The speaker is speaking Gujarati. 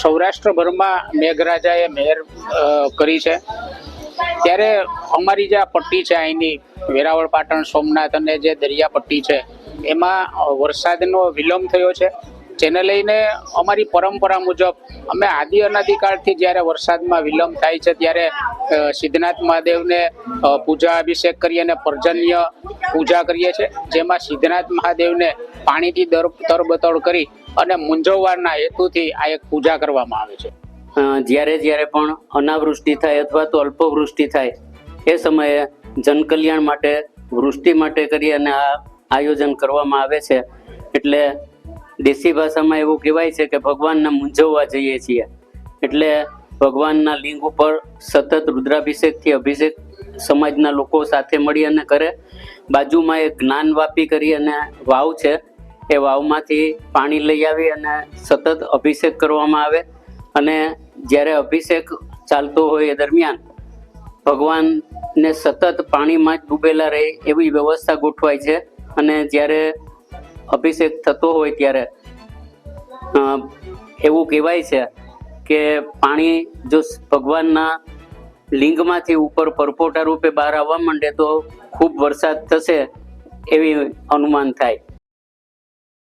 સૌરાષ્ટ્રભરમાં મેઘરાજાએ મહેર કરી છે. ત્યારે અમારી જે આ પટ્ટી છે અહીંની, વેરાવળ પાટણ, સોમનાથ અને જે દરિયા પટ્ટી છે, એમાં વરસાદનો વિલંબ થયો છે. જેને લઈને અમારી પરંપરા મુજબ, અમે આદિ અનાદિકાળથી જ્યારે વરસાદમાં વિલંબ થાય છે, ત્યારે સિદ્ધનાથ મહાદેવને પૂજા અભિષેક કરી અને પર્જન્ય પૂજા કરીએ છીએ. જેમાં સિદ્ધનાથ મહાદેવને પાણીથી તરબતર કરી અને મૂંઝવવાના હેતુથી આ એક પૂજા કરવામાં આવે છે. જ્યારે જ્યારે પણ અનાવૃષ્ટિ થાય અથવા તો અલ્પવૃષ્ટિ થાય, એ સમયે જનકલ્યાણ માટે, વૃષ્ટિ માટે કરી અને આ આયોજન કરવામાં આવે છે. એટલે દેશી ભાષામાં એવું કહેવાય છે કે ભગવાનને મૂંઝવવા જઈએ છીએ. એટલે ભગવાનના લિંગ ઉપર સતત રુદ્રાભિષેકથી અભિષેક સમાજના લોકો સાથે મળી અને કરે. બાજુમાં એક જ્ઞાન વાપી કરી અને વાવ છે. એ વાવમાંથી પાણી લઈ આવી અને સતત અભિષેક કરવામાં આવે. અને જ્યારે અભિષેક ચાલતો હોય એ દરમિયાન ભગવાનને સતત પાણીમાં જ ડૂબેલા રહે એવી વ્યવસ્થા ગોઠવાય છે. અને જ્યારે અભિષેક થતો હોય ત્યારે એવું કહેવાય છે કે પાણી જો ભગવાનના લિંગમાંથી ઉપર પરપોટા રૂપે બહાર આવવા માંડે તો ખૂબ વરસાદ થશે એવી અનુમાન થાય.